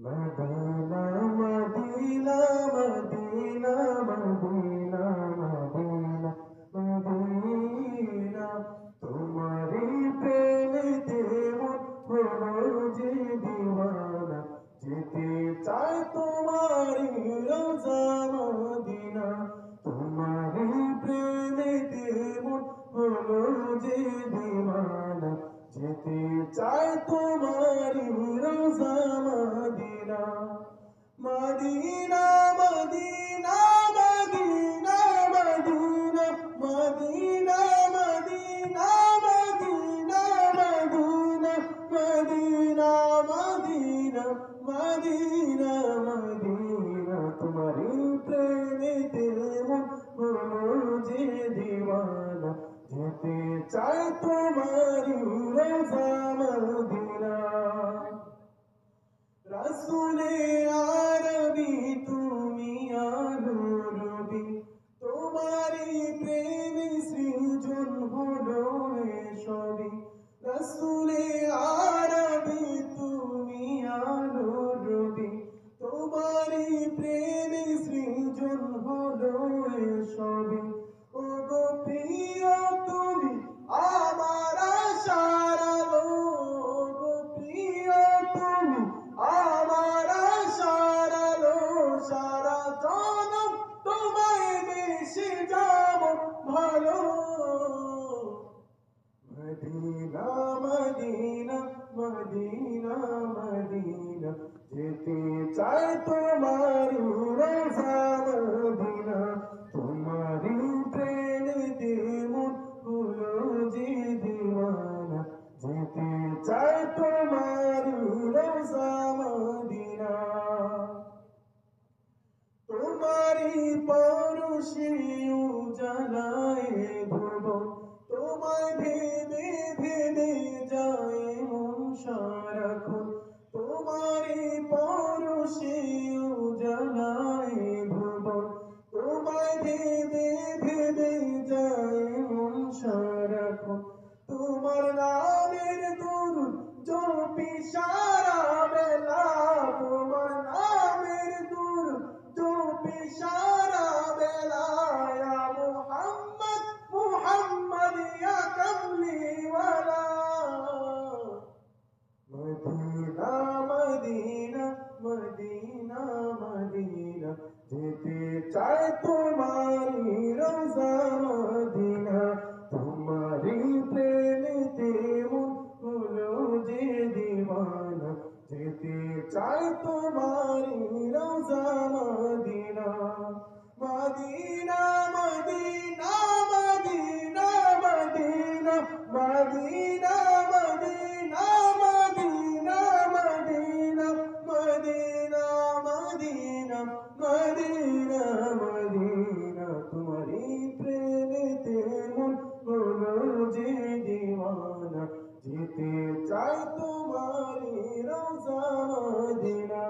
Medina Madina Madina Madina Madina Madina. তোমারি মন হলো যে দিওয়ানা। যেতে চাই তোমারি রোজা মদিনা। তোমারি মন হলো যে দিওয়ানা। যেতে চাই তোমারি রোজা মদিনা মদিনা মদিনা মদিনা মদিনা মদিনা মদিনা মদিনা মদিনা মদিনা মদিনা মদিনা মদিনা তোমারি প্রেমেতে মন হলো যে যেতে চাই তোমারি রোজা রাসুলে আরবি তুমি আরবি। রবি তোমারি প্রেমে সৃজন হলো সবই রাসুলে ভালো মদিনা মদিনা মদিনা মদিনা, যেতে চাই তোমার রোজা মদিনা। তোমারি প্রেমে মন হলো যে দিওয়ানা। যেতে চাই তোমার রোজা মদিনা। তোমারি পরশে উজালায় Hare যেতে চাই তোমারি রোজা মদিনা তোমারি প্রেমেতে হলো যে দিওয়ানা যেতে চাই তোমারি রোজা মদিনা মদিনা যেতে চাই তোমারি রাজা দিনা